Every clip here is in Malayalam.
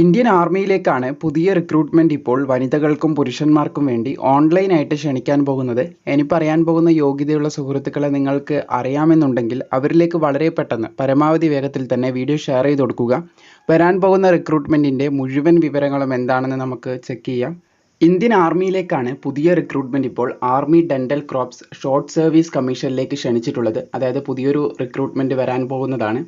ഇന്ത്യൻ ആർമിയിലേക്കാണ് പുതിയ റിക്രൂട്ട്മെന്റ് ഇപ്പോൾ വനിതകൾക്കും പുരുഷന്മാർക്കും വേണ്ടി ഓൺലൈനായിട്ട് ക്ഷണിക്കാൻ പോകുന്നത്. ഇനി പറയാൻ പോകുന്ന യോഗ്യതയുള്ള സുഹൃത്തുക്കളെ നിങ്ങൾക്ക് അറിയാമെന്നുണ്ടെങ്കിൽ അവരിലേക്ക് വളരെ പെട്ടെന്ന് പരമാവധി വേഗത്തിൽ തന്നെ വീഡിയോ ഷെയർ ചെയ്ത് കൊടുക്കുക. വരാൻ പോകുന്ന റിക്രൂട്ട്മെന്റിന്റെ മുഴുവൻ വിവരങ്ങളും എന്താണെന്ന് നമുക്ക് ചെക്ക് ചെയ്യാം. ഇന്ത്യൻ ആർമിയിലേക്കാണ് പുതിയ റിക്രൂട്ട്മെന്റ് ഇപ്പോൾ army dental corps short service കമ്മീഷനിലേക്ക് ക്ഷണിച്ചിട്ടുള്ളത്. അതായത് പുതിയൊരു റിക്രൂട്ട്മെന്റ് വരാൻ പോകുന്നതാണ്.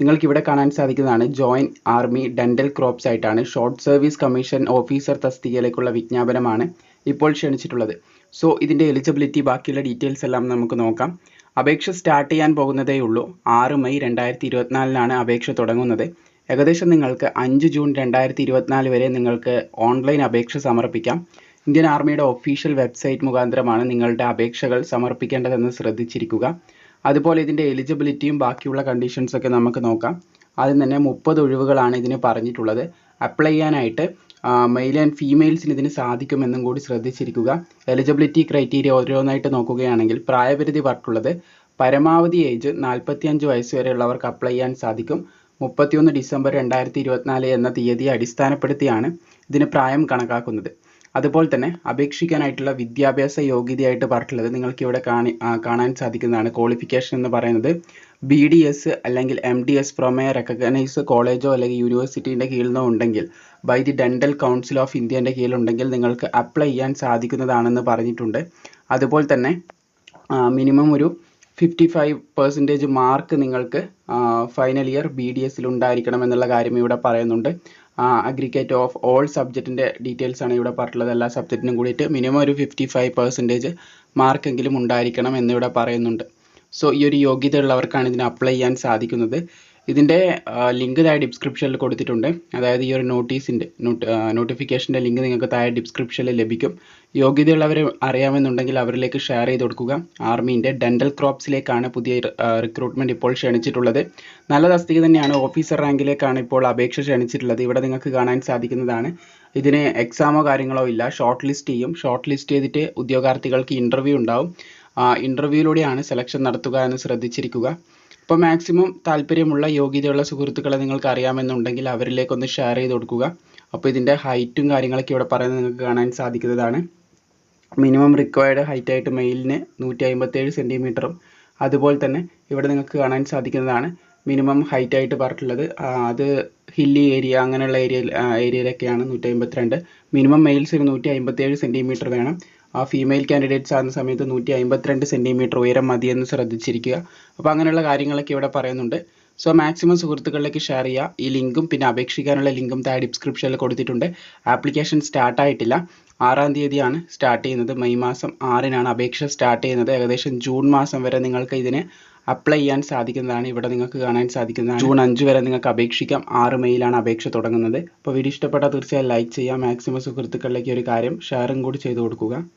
നിങ്ങൾക്ക് ഇവിടെ കാണാൻ സാധിക്കുന്നതാണ് ജോയിൻ ആർമി ഡെന്റൽ ക്രോപ്സ് ആയിട്ടാണ്. ഷോർട്ട് സർവീസ് കമ്മീഷൻ ഓഫീസർ തസ്തികയിലേക്കുള്ള വിജ്ഞാപനമാണ് ഇപ്പോൾ ക്ഷണിച്ചിട്ടുള്ളത്. സോ ഇതിന്റെ എലിജിബിലിറ്റി ബാക്കിയുള്ള ഡീറ്റെയിൽസ് എല്ലാം നമുക്ക് നോക്കാം. അപേക്ഷ സ്റ്റാർട്ട് ചെയ്യാൻ പോകുന്നതേ ഉള്ളൂ. ആറ് മെയ് രണ്ടായിരത്തി ഇരുപത്തിനാലിനാണ് അപേക്ഷ തുടങ്ങുന്നത്. ഏകദേശം നിങ്ങൾക്ക് അഞ്ച് ജൂൺ രണ്ടായിരത്തി ഇരുപത്തിനാല് വരെ നിങ്ങൾക്ക് ഓൺലൈൻ അപേക്ഷ സമർപ്പിക്കാം. ഇന്ത്യൻ ആർമിയുടെ ഒഫീഷ്യൽ വെബ്സൈറ്റ് മുഖാന്തരമാണ് നിങ്ങളുടെ അപേക്ഷകൾ സമർപ്പിക്കേണ്ടതെന്ന് ശ്രദ്ധിച്ചിരിക്കുക. അതുപോലെ ഇതിന്റെ എലിജിബിലിറ്റിയും ബാക്കിയുള്ള കണ്ടീഷൻസ് ഒക്കെ നമുക്ക് നോക്കാം. ആദ്യം തന്നെ മുപ്പത് ഒഴിവുകളാണ് ഇതിന് പറഞ്ഞിട്ടുള്ളത്. അപ്ലൈ ചെയ്യാനായിട്ട് മെയിൽ ആൻഡ് ഫീമെയിൽസിന് ഇതിന് സാധിക്കുമെന്നും കൂടി ശ്രദ്ധിച്ചിരിക്കുക. എലിജിബിലിറ്റി ക്രൈറ്റീരിയ ഓരോന്നായിട്ട് നോക്കുകയാണെങ്കിൽ പ്രായപരിധി പറഞ്ഞിട്ടുള്ളത് പരമാവധി ഏജ് നാൽപ്പത്തിയഞ്ച് വയസ്സ് വരെയുള്ളവർക്ക് അപ്ലൈ ചെയ്യാൻ സാധിക്കും. മുപ്പത്തിയൊന്ന് ഡിസംബർ രണ്ടായിരത്തി ഇരുപത്തിനാല് എന്ന തീയതിയെ അടിസ്ഥാനപ്പെടുത്തിയാണ് ഇതിന് പ്രായം കണക്കാക്കുന്നത്. അതുപോലെ തന്നെ അപേക്ഷിക്കാനായിട്ടുള്ള വിദ്യാഭ്യാസ യോഗ്യതയായിട്ട് പറഞ്ഞിട്ടുള്ളത് നിങ്ങൾക്ക് ഇവിടെ കാണി കാണാൻ സാധിക്കുന്നതാണ്. ക്വാളിഫിക്കേഷൻ എന്ന് പറയുന്നത് ബി ഡി എസ് അല്ലെങ്കിൽ M D S from a recognise കോളേജോ അല്ലെങ്കിൽ യൂണിവേഴ്സിറ്റീന്റെ കീഴിൽ നിന്നോ ഉണ്ടെങ്കിൽ by the dental council of ഇന്ത്യന്റെ കീഴിലുണ്ടെങ്കിൽ നിങ്ങൾക്ക് അപ്ലൈ ചെയ്യാൻ സാധിക്കുന്നതാണെന്ന് പറഞ്ഞിട്ടുണ്ട്. അതുപോലെ തന്നെ മിനിമം ഒരു ഫിഫ്റ്റി ഫൈവ് പെർസെന്റേജ് മാർക്ക് നിങ്ങൾക്ക് ഫൈനൽ ഇയർ ബി ഡി എസിൽ ഉണ്ടായിരിക്കണം എന്നുള്ള കാര്യം ഇവിടെ പറയുന്നുണ്ട്. അഗ്രിഗേറ്റ് ഓഫ് ഓൾ സബ്ജക്റ്റിന്റെ ഡീറ്റെയിൽസ് ആണ് ഇവിടെ പറഞ്ഞിട്ടുള്ളത്. എല്ലാ സബ്ജക്റ്റിനും കൂടിയിട്ട് മിനിമം ഒരു ഫിഫ്റ്റി ഫൈവ് പെർസെന്റേജ് മാർക്കെങ്കിലും ഉണ്ടായിരിക്കണം എന്നിവിടെ പറയുന്നുണ്ട്. സോ ഈ ഒരു യോഗ്യത ഉള്ളവർക്കാണ് ഇതിന് അപ്ലൈ ചെയ്യാൻ സാധിക്കുന്നത്. ഇതിന്റെ ലിങ്ക് താഴെ ഡിസ്ക്രിപ്ഷനിൽ കൊടുത്തിട്ടുണ്ട്. അതായത് ഈ ഒരു നോട്ടീസിന്റെ നോട്ടിഫിക്കേഷന്റെ ലിങ്ക് നിങ്ങൾക്ക് താഴെ ഡിസ്ക്രിപ്ഷനിൽ ലഭിക്കും. യോഗ്യതയുള്ളവരെ അറിയാമെന്നുണ്ടെങ്കിൽ അവരിലേക്ക് ഷെയർ ചെയ്ത് കൊടുക്കുക. ആർമീന്റെ ഡെന്റൽ ക്രോപ്സിലേക്കാണ് പുതിയ റിക്രൂട്ട്മെന്റ് ഇപ്പോൾ ക്ഷണിച്ചിട്ടുള്ളത്. നല്ല തസ്തിക തന്നെയാണ്. ഓഫീസർ റാങ്കിലേക്കാണ് ഇപ്പോൾ അപേക്ഷ ക്ഷണിച്ചിട്ടുള്ളത്. ഇവിടെ നിങ്ങൾക്ക് കാണാൻ സാധിക്കുന്നതാണ്. ഇതിന് എക്സാമോ കാര്യങ്ങളോ ഇല്ല. ഷോർട്ട് ലിസ്റ്റ് ചെയ്യും. ഷോർട്ട് ലിസ്റ്റ് ചെയ്തിട്ട് ഉദ്യോഗാർത്ഥികൾക്ക് ഇന്റർവ്യൂ ഉണ്ടാവും. ഇന്റർവ്യൂയിലൂടെയാണ് സെലക്ഷൻ നടത്തുക എന്ന് ശ്രദ്ധിച്ചിരിക്കുക. അപ്പോൾ മാക്സിമം താല്പര്യമുള്ള യോഗ്യതയുള്ള സുഹൃത്തുക്കളെ നിങ്ങൾക്ക് അറിയാമെന്നുണ്ടെങ്കിൽ അവരിലേക്ക് ഒന്ന് ഷെയർ ചെയ്ത് കൊടുക്കുക. അപ്പോൾ ഇതിന്റെ ഹൈറ്റും കാര്യങ്ങളൊക്കെ ഇവിടെ പറയുന്നത് നിങ്ങൾക്ക് കാണാൻ സാധിക്കുന്നതാണ്. മിനിമം റിക്വയർഡ് ഹൈറ്റ് ആയിട്ട് മെയിലിന് നൂറ്റി അമ്പത്തേഴ് സെന്റിമീറ്ററും അതുപോലെ തന്നെ ഇവിടെ നിങ്ങൾക്ക് കാണാൻ സാധിക്കുന്നതാണ്. മിനിമം ഹൈറ്റ് ആയിട്ട് പറഞ്ഞിട്ടുള്ളത്. അത് ഹില്ലി ഏരിയ അങ്ങനെയുള്ള ഏരിയ ഏരിയയിലൊക്കെയാണ് നൂറ്റി അമ്പത്തിരണ്ട് മിനിമം മെയിൽസിന് നൂറ്റി അമ്പത്തിയേഴ് സെന്റിമീറ്റർ വേണം. ആ ഫീമെയിൽ കാൻഡിഡേറ്റ്സ് ആകുന്ന സമയത്ത് നൂറ്റി അമ്പത്തിരണ്ട് സെന്റിമീറ്റർ ഉയരം മതിയെന്ന് ശ്രദ്ധിച്ചിരിക്കുക. അപ്പോൾ അങ്ങനെയുള്ള കാര്യങ്ങളൊക്കെ ഇവിടെ പറയുന്നുണ്ട്. സോ മാക്സിമം സുഹൃത്തുക്കളിലേക്ക് ഷെയർ ചെയ്യുക. ഈ ലിങ്കും പിന്നെ അപേക്ഷിക്കാനുള്ള ലിങ്കും താഴെ ഡിസ്ക്രിപ്ഷനിൽ കൊടുത്തിട്ടുണ്ട്. ആപ്ലിക്കേഷൻ സ്റ്റാർട്ട് ആയിട്ടില്ല. ആറാം തീയതിയാണ് സ്റ്റാർട്ട് ചെയ്യുന്നത്. മെയ് മാസം ആറിനാണ് അപേക്ഷ സ്റ്റാർട്ട് ചെയ്യുന്നത്. ഏകദേശം ജൂൺ മാസം വരെ നിങ്ങൾക്ക് ഇതിന് അപ്ലൈ ചെയ്യാൻ സാധിക്കുന്നതാണ് ഇവിടെ നിങ്ങൾക്ക് കാണാൻ സാധിക്കുന്നതാണ് ജൂൺ അഞ്ച് വരെ നിങ്ങൾക്ക് അപേക്ഷിക്കാം. ആറ് മെയിലാണ് അപേക്ഷ തുടങ്ങുന്നത്. അപ്പോൾ വീഡിയോ ഇഷ്ടപ്പെട്ടാൽ തീർച്ചയായും ലൈക്ക് ചെയ്യുക. മാക്സിമം സുഹൃത്തുക്കളിലേക്ക് ഒരു കാര്യം ഷെയറും കൂടി ചെയ്തു കൊടുക്കുക.